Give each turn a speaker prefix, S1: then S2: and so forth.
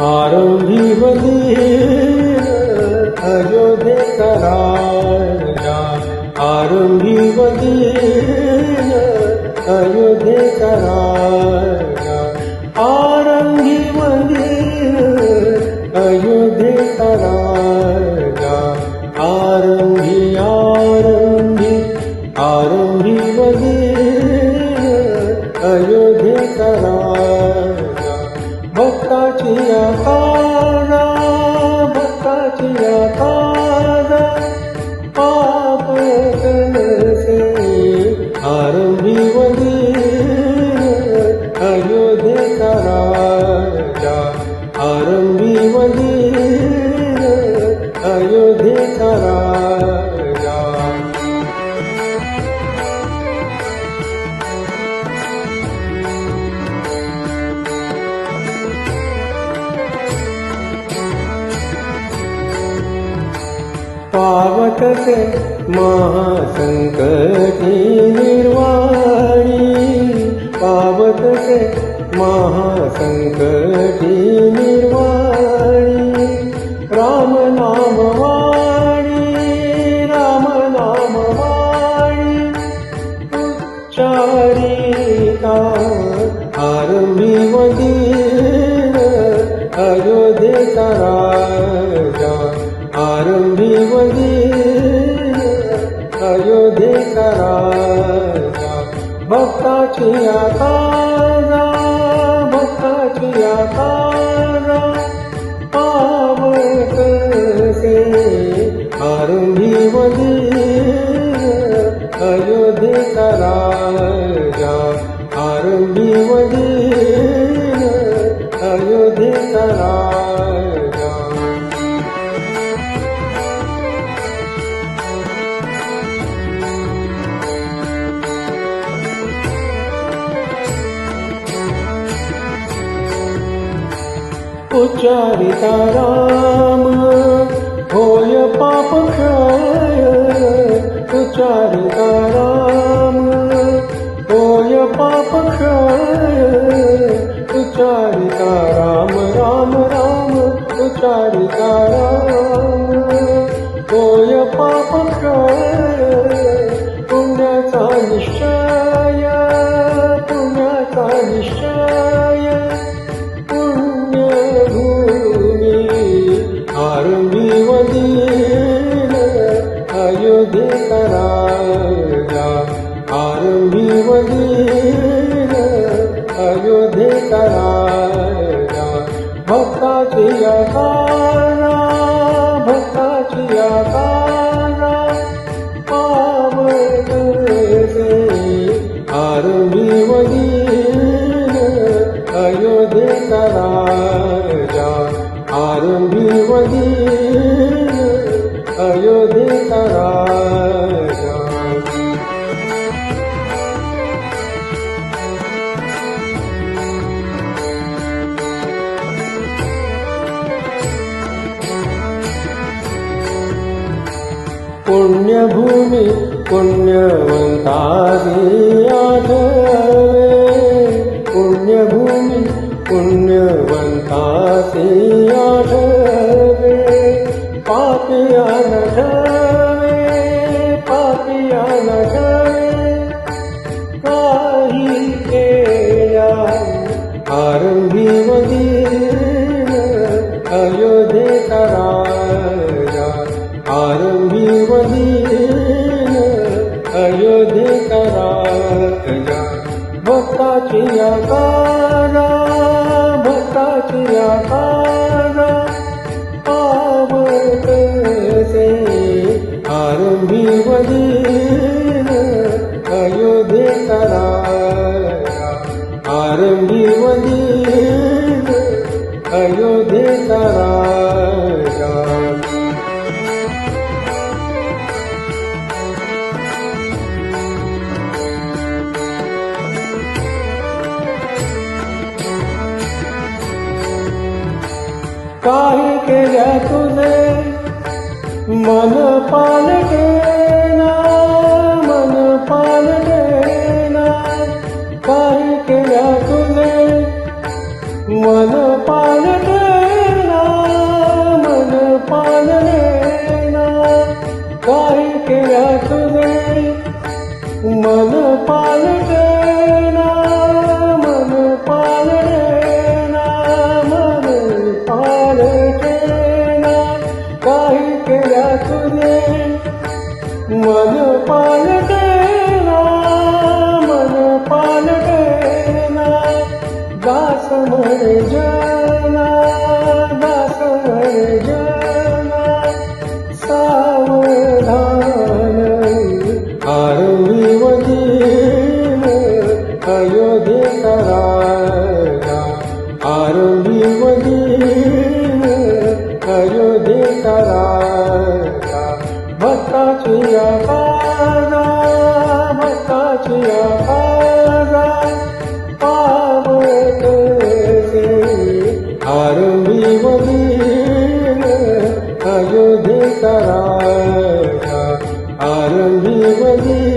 S1: आरंभीवती अयोध्येचा राजा आरंभीवती अयोध्येचा राजा आरंभीवती अयोध्येचा राजा आरंभी आरंभी आरंभीवती वाटते महासंकटी निर्वाणी. पावतसे महासंकटी निर्वाणी. राम नाम वाणी राम नाम वाणी. उच्चारिता आरंभी वदीर अयोध्येचा राजा. आरंभी वदीर भक्ताचिया तारा भक्ताचिया तारा आकारा पावकसे आरंभी वदीर अयोध्येचा राजा आरंभी वदीर अयोध्येचा राजा उच्चारिता राम होय पाप क्षय उच्चारिता राम होय पाप क्षय उच्चारिता राम राम राम उच्चारिता राम होय पाप क्षय भक्ताची आकारा भक्ताची आकारा पावसे आरंभी वदीर अयोध्येचा राजा आरंभी वदीर पुण्यभूमी पुण्यवंतादी आठवे पुण्यभूमी पुण्यवंतादी आठवे पापिया नठवे पापिया नठवे काही केया आरंभी वदीर अयोध्या आकारा भक्ताची आकारा पावकसे आरंभी वदीर अयोध्येचा राजा. आरंभी वदीर काही केल्या तुझे मन भक्ताची पारा भक्ताची पारा पावते आरंभी वदीन अयोध्या राजा आरंभी वदीन